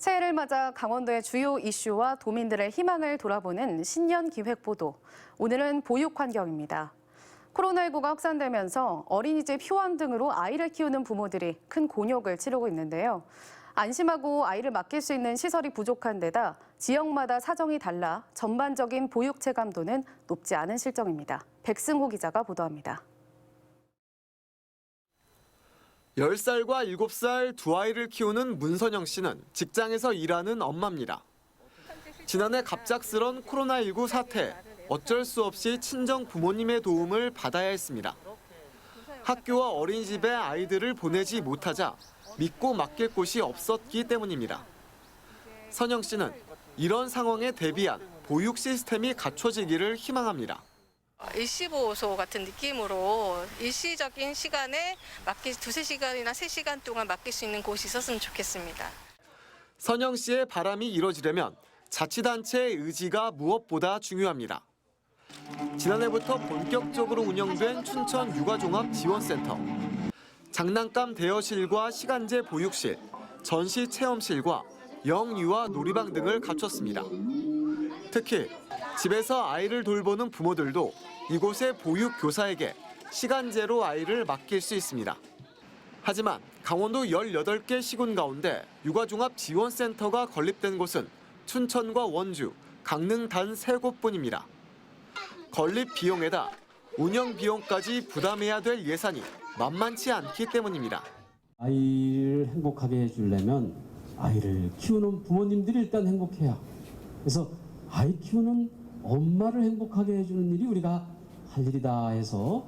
새해를 맞아 강원도의 주요 이슈와 도민들의 희망을 돌아보는 신년 기획 보도. 오늘은 보육 환경입니다. 코로나19가 확산되면서 어린이집 휴원 등으로 아이를 키우는 부모들이 큰 곤욕을 치르고 있는데요. 안심하고 아이를 맡길 수 있는 시설이 부족한 데다 지역마다 사정이 달라 전반적인 보육 체감도는 높지 않은 실정입니다. 백승호 기자가 보도합니다. 10살과 7살 두 아이를 키우는 문선영 씨는 직장에서 일하는 엄마입니다. 지난해 갑작스런 코로나19 사태, 어쩔 수 없이 친정 부모님의 도움을 받아야 했습니다. 학교와 어린이집에 아이들을 보내지 못하자 믿고 맡길 곳이 없었기 때문입니다. 선영 씨는 이런 상황에 대비한 보육 시스템이 갖춰지기를 희망합니다. 일시보호소 같은 느낌으로 일시적인 시간에 맡기 두세 시간이나 세 시간 동안 맡길 수 있는 곳이 있었으면 좋겠습니다. 선영 씨의 바람이 이뤄지려면 자치단체의 의지가 무엇보다 중요합니다. 지난해부터 본격적으로 운영된 춘천 육아종합 지원센터. 장난감 대여실과 시간제 보육실, 전시 체험실과 영유아 놀이방 등을 갖췄습니다. 특히 집에서 아이를 돌보는 부모들도 이곳의 보육 교사에게 시간제로 아이를 맡길 수 있습니다. 하지만 강원도 18개 시군 가운데 육아종합 지원센터가 건립된 곳은 춘천과 원주, 강릉 단세 곳뿐입니다. 건립 비용에다 운영 비용까지 부담해야 될 예산이 만만치 않기 때문입니다. 아이를 행복하게 해주려면 아이를 키우는 부모님들이 일단 행복해야. 그래서 아이 키우는 엄마를 행복하게 해주는 일이 우리가 할 일이다 해서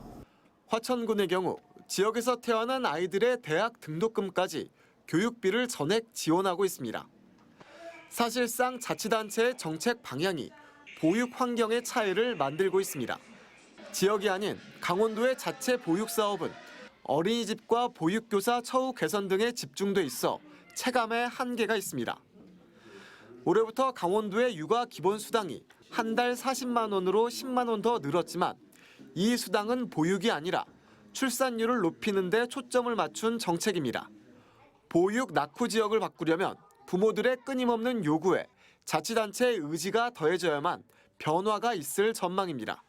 화천군의 경우 지역에서 태어난 아이들의 대학 등록금까지 교육비를 전액 지원하고 있습니다. 사실상 자치단체의 정책 방향이 보육 환경의 차이를 만들고 있습니다. 지역이 아닌 강원도의 자체 보육 사업은 어린이집과 보육교사 처우 개선 등에 집중돼 있어 체감에 한계가 있습니다. 올해부터 강원도의 육아 기본 수당이 한 달 40만 원으로 10만 원 더 늘었지만 이 수당은 보육이 아니라 출산율을 높이는 데 초점을 맞춘 정책입니다. 보육 낙후 지역을 바꾸려면 부모들의 끊임없는 요구에 자치단체의 의지가 더해져야만 변화가 있을 전망입니다.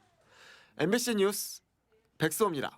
MBC 뉴스 백수호입니다.